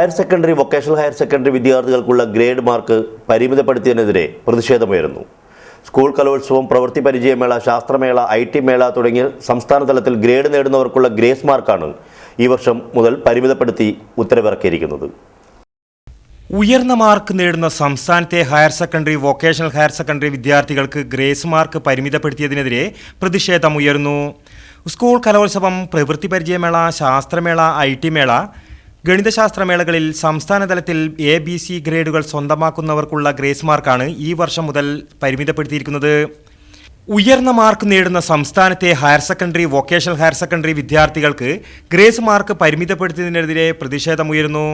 Higher secondary vocational higher secondary വിദ്യാർത്ഥികൾക്കുള്ള grade mark പരിമിതപ്പെടുത്തിയതിനെതിരെ പ്രതിഷേധമുയരുന്നു. സ്കൂൾ കലോത്സവം പ്രവൃത്തി പരിചയമേള ശാസ്ത്രമേള ഐ ടി മേള തുടങ്ങിയ സംസ്ഥാന തലത്തിൽ ഗ്രേഡ് നേടുന്നവർക്കുള്ള ഗ്രേസ് മാർക്കാണ് ഈ വർഷം മുതൽ പരിമിതപ്പെടുത്തി ഉത്തരവിറക്കിയിരിക്കുന്നത്. ഉയർന്ന മാർക്ക് നേടുന്ന സംസ്ഥാനത്തെ higher secondary vocational higher secondary വിദ്യാർത്ഥികൾക്ക് ഗ്രേസ് മാർക്ക് പരിമിതപ്പെടുത്തിയതിനെതിരെ പ്രതിഷേധമുയർന്നു സ്കൂൾ കലോത്സവം പ്രവൃത്തി പരിചയമേള ശാസ്ത്രമേള ഐ ടി മേള ഗണിതശാസ്ത്രമേളകളിൽ സംസ്ഥാനതലത്തിൽ എ ബി സി ഗ്രേഡുകൾ സ്വന്തമാക്കുന്നവർക്കുള്ള ഗ്രേസ് മാർക്കാണ് ഈ വർഷം മുതൽ പരിമിതപ്പെടുത്തിയിരിക്കുന്നത്. ഉയർന്ന മാർക്ക് നേടുന്ന സംസ്ഥാനത്തെ higher secondary vocational higher secondary വിദ്യാർത്ഥികൾക്ക് ഗ്രേസ് മാർക്ക് പരിമിതപ്പെടുത്തിയതിനെതിരെ പ്രതിഷേധമുയരുന്നു.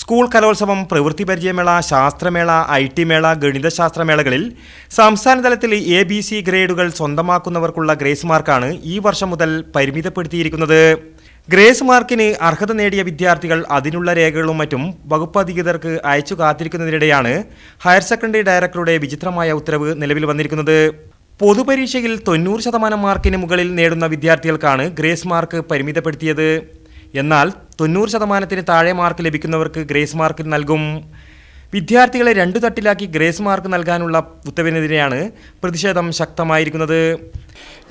സ്കൂൾ കലോത്സവം പ്രവൃത്തി പരിചയമേള ശാസ്ത്രമേള ഐ ടി മേള ഗണിതശാസ്ത്രമേളകളിൽ സംസ്ഥാനതലത്തിൽ എ ബി സി ഗ്രേഡുകൾ സ്വന്തമാക്കുന്നവർക്കുള്ള ഗ്രേസ് മാർക്കാണ് ഈ വർഷം മുതൽ പരിമിതപ്പെടുത്തിയിരിക്കുന്നത്. ഗ്രേസ് മാർക്കിന് അർഹത നേടിയ വിദ്യാർത്ഥികൾ അതിനുള്ള രേഖകളും മറ്റും വകുപ്പ് അധികൃതർക്ക് അയച്ചു കാത്തിരിക്കുന്നതിനിടെയാണ് ഹയർ സെക്കൻഡറി ഡയറക്ടറുടെ വിചിത്രമായ ഉത്തരവ് നിലവിൽ വന്നിരിക്കുന്നത്. പൊതുപരീക്ഷയിൽ തൊണ്ണൂറ് ശതമാനം മാർക്കിന് മുകളിൽ നേടുന്ന വിദ്യാർത്ഥികൾക്കാണ് ഗ്രേസ് മാർക്ക് പരിമിതപ്പെടുത്തിയത്. എന്നാൽ തൊണ്ണൂറ് ശതമാനത്തിന് താഴെ മാർക്ക് ലഭിക്കുന്നവർക്ക് ഗ്രേസ് മാർക്ക് നൽകും. വിദ്യാർത്ഥികളെ രണ്ടു തട്ടിലാക്കി ഗ്രേസ് മാർക്ക് നൽകാനുള്ള ഉത്തരവിനെതിരെയാണ് പ്രതിഷേധം ശക്തമായിരിക്കുന്നത്.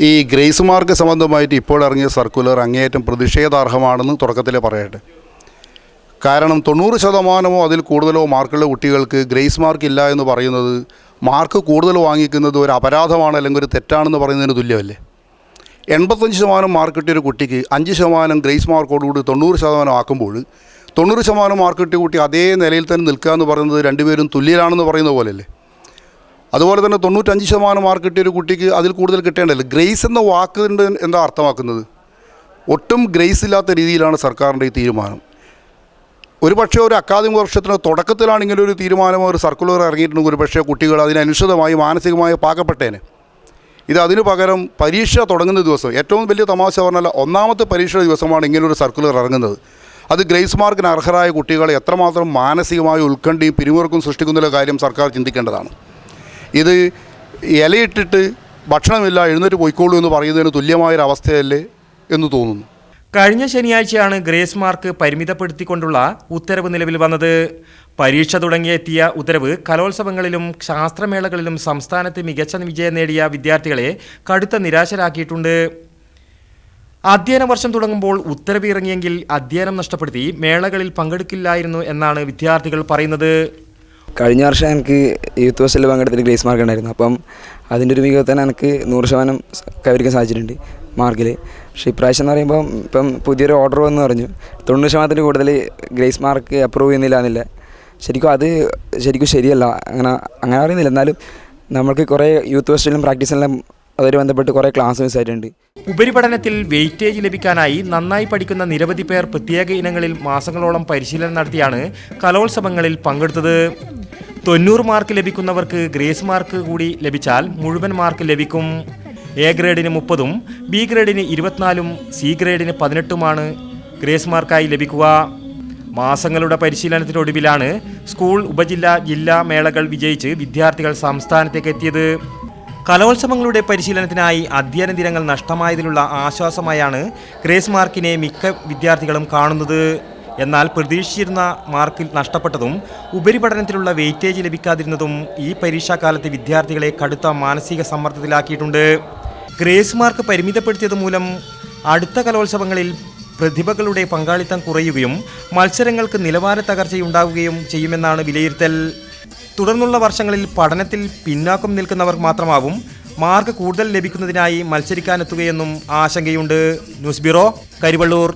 ഈ ഗ്രേസ് മാർക്ക് സംബന്ധമായിട്ട് ഇപ്പോൾ ഇറങ്ങിയ സർക്കുലർ അങ്ങേയറ്റം പ്രതിഷേധാർഹമാണെന്ന് തുടക്കത്തിലെ പറയട്ടെ. കാരണം തൊണ്ണൂറ് ശതമാനമോ അതിൽ കൂടുതലോ മാർക്കുള്ള കുട്ടികൾക്ക് ഗ്രേസ് മാർക്ക് ഇല്ല എന്ന് പറയുന്നത് മാർക്ക് കൂടുതൽ വാങ്ങിക്കുന്നത് ഒരു അപരാധമാണ് അല്ലെങ്കിൽ ഒരു തെറ്റാണെന്ന് പറയുന്നതിന് തുല്യമല്ലേ? എൺപത്തഞ്ച് ശതമാനം മാർക്ക് കിട്ടിയ ഒരു കുട്ടിക്ക് അഞ്ച് ശതമാനം ഗ്രേസ് മാർക്കോടുകൂടി തൊണ്ണൂറ് ശതമാനം ആക്കുമ്പോൾ തൊണ്ണൂറ് ശതമാനം മാർക്ക് കിട്ടിയ കുട്ടി അതേ നിലയിൽ തന്നെ നിൽക്കുക എന്ന് പറയുന്നത് രണ്ടുപേരും തുല്യരാണെന്ന് പറയുന്ന പോലെയല്ലേ? അതുപോലെ തന്നെ തൊണ്ണൂറ്റഞ്ച് ശതമാനം മാർക്ക് കിട്ടിയ ഒരു കുട്ടിക്ക് അതിൽ കൂടുതൽ കിട്ടേണ്ടല്ലോ ഗ്രേസ് എന്ന വാക്കിന്റെ എന്താ അർത്ഥമാക്കുന്നത്? ഒട്ടും ഗ്രേസ് ഇല്ലാത്ത രീതിയിലാണ് സർക്കാരിന്റെ ഈ തീരുമാനം. ഒരു പക്ഷേ ഒരു അക്കാദമിക വർഷത്തിന് തുടക്കത്തിലാണ് ഇങ്ങനെ ഒരു തീരുമാനമോ ഒരു സർക്കുലർ ഇറങ്ങിയിട്ടുണ്ടെങ്കിൽ ഒരു പക്ഷേ കുട്ടികൾ അതിനനുസൃതമായി മാനസികമായി പാകപ്പെട്ടേനെ. ഇത് അതിനു പകരം പരീക്ഷ തുടങ്ങുന്ന ദിവസം ഏറ്റവും വലിയ തമാശ പറഞ്ഞാൽ ഒന്നാമത്തെ പരീക്ഷയുടെ ദിവസമാണ് ഇങ്ങനൊരു സർക്കുലർ ഇറങ്ങുന്നത്. അത് ഗ്രേസ് മാർക്കിന് അർഹരായ കുട്ടികളെ എത്രമാത്രം മാനസികമായി ഉത്കണ്ഠയും പിരിമുറുക്കും സൃഷ്ടിക്കുന്ന കാര്യം സർക്കാർ ചിന്തിക്കേണ്ടതാണ്. ഇത് ഇലയിട്ടിട്ട് ഭക്ഷണമില്ല എഴുന്നേറ്റ് പോയിക്കോളൂ എന്ന് പറയുന്നതിന് തുല്യമായൊരവസ്ഥയല്ലേ എന്ന് തോന്നുന്നു. കഴിഞ്ഞ ശനിയാഴ്ചയാണ് ഗ്രേസ് മാർക്ക് പരിമിതപ്പെടുത്തിക്കൊണ്ടുള്ള ഉത്തരവ് നിലവിൽ വന്നത്. പരീക്ഷ തുടങ്ങിയെത്തിയ ഉത്തരവ് കലോത്സവങ്ങളിലും ശാസ്ത്രമേളകളിലും സംസ്ഥാനത്ത് മികച്ച വിജയം നേടിയ വിദ്യാർത്ഥികളെ കടുത്ത നിരാശരാക്കിയിട്ടുണ്ട്. അധ്യയന വർഷം തുടങ്ങുമ്പോൾ ഉത്തരവ് ഇറങ്ങിയെങ്കിൽ അധ്യയനം നഷ്ടപ്പെടുത്തി മേളകളിൽ പങ്കെടുക്കില്ലായിരുന്നു എന്നാണ് വിദ്യാർത്ഥികൾ പറയുന്നത്. കഴിഞ്ഞ വർഷം എനിക്ക് യൂത്ത് ഫെസ്റ്റിൽ പങ്കെടുത്തിട്ട് ഗ്രേസ് മാർക്ക് ഉണ്ടായിരുന്നു. അപ്പം അതിന്റെ ഒരു മികവ് തന്നെ എനിക്ക് നൂറ് ശതമാനം കൈവരിക്കാൻ സാധിച്ചിട്ടുണ്ട് മാർക്കിൽ പക്ഷേ ഇപ്രാവശ്യം എന്ന് പറയുമ്പോൾ ഇപ്പം പുതിയൊരു ഓർഡർ വന്ന് പറഞ്ഞു. തൊണ്ണൂറ് ശതമാനത്തിൽ കൂടുതൽ ഗ്രേസ് മാർക്ക് അപ്രൂവ് ചെയ്യുന്നില്ല എന്നില്ല. ശരിക്കും അത് ശരിക്കും ശരിയല്ല. അങ്ങനെ അങ്ങനെ അറിയുന്നില്ല എന്നാലും നമ്മൾക്ക് കുറേ യൂത്ത് ഫെസ്റ്റിലും പ്രാക്ടീസിലും അതുമായി ബന്ധപ്പെട്ട് കുറേ ക്ലാസ് മിസ്സായിട്ടുണ്ട് ഉപരിപഠനത്തിൽ വെയിറ്റേജ് ലഭിക്കാനായി നന്നായി പഠിക്കുന്ന നിരവധി പേർ പ്രത്യേക ഇനങ്ങളിൽ മാസങ്ങളോളം പരിശീലനം നടത്തിയാണ് കലോത്സവങ്ങളിൽ പങ്കെടുത്തത്. തൊണ്ണൂറ് മാർക്ക് ലഭിക്കുന്നവർക്ക് ഗ്രേസ് മാർക്ക് കൂടി ലഭിച്ചാൽ മുഴുവൻ മാർക്ക് ലഭിക്കും. എ ഗ്രേഡിന് മുപ്പതും ബി ഗ്രേഡിന് ഇരുപത്തിനാലും സി ഗ്രേഡിന് പതിനെട്ടുമാണ് ഗ്രേസ് മാർക്കായി ലഭിക്കുക. മാസങ്ങളുടെ പരിശീലനത്തിനൊടുവിലാണ് സ്കൂൾ ഉപജില്ല ജില്ലാ മേളകൾ വിജയിച്ച് വിദ്യാർത്ഥികൾ സംസ്ഥാനത്തേക്ക് എത്തിയത്. കലോത്സവങ്ങളുടെ പരിശീലനത്തിനായി അധ്യയന ദിനങ്ങൾ നഷ്ടമായതിലുള്ള ആശ്വാസമായാണ് ഗ്രേസ് മാർക്കിനെ മിക്ക വിദ്യാർത്ഥികളും കാണുന്നത്. എന്നാൽ പ്രതീക്ഷിച്ചിരുന്ന മാർക്കിൽ നഷ്ടപ്പെട്ടതും ഉപരിപഠനത്തിലുള്ള വെയിറ്റേജ് ലഭിക്കാതിരുന്നതും ഈ പരീക്ഷാകാലത്തെ വിദ്യാർത്ഥികളെ കടുത്ത മാനസിക സമ്മർദ്ദത്തിലാക്കിയിട്ടുണ്ട്. ഗ്രേസ് മാർക്ക് പരിമിതപ്പെടുത്തിയത് മൂലം അടുത്ത കലോത്സവങ്ങളിൽ പ്രതിഭകളുടെ പങ്കാളിത്തം കുറയുകയും മത്സരങ്ങൾക്ക് നിലവാര തകർച്ചയുണ്ടാവുകയും ചെയ്യുമെന്നാണ് വിലയിരുത്തൽ. തുടർന്നുള്ള വർഷങ്ങളിൽ പഠനത്തിൽ പിന്നാക്കം നിൽക്കുന്നവർ മാത്രമാവും മാർക്ക് കൂടുതൽ ലഭിക്കുന്നതിനായി മത്സരിക്കാനെത്തുകയെന്നും ആശങ്കയുണ്ട്. News bureau Karivellur.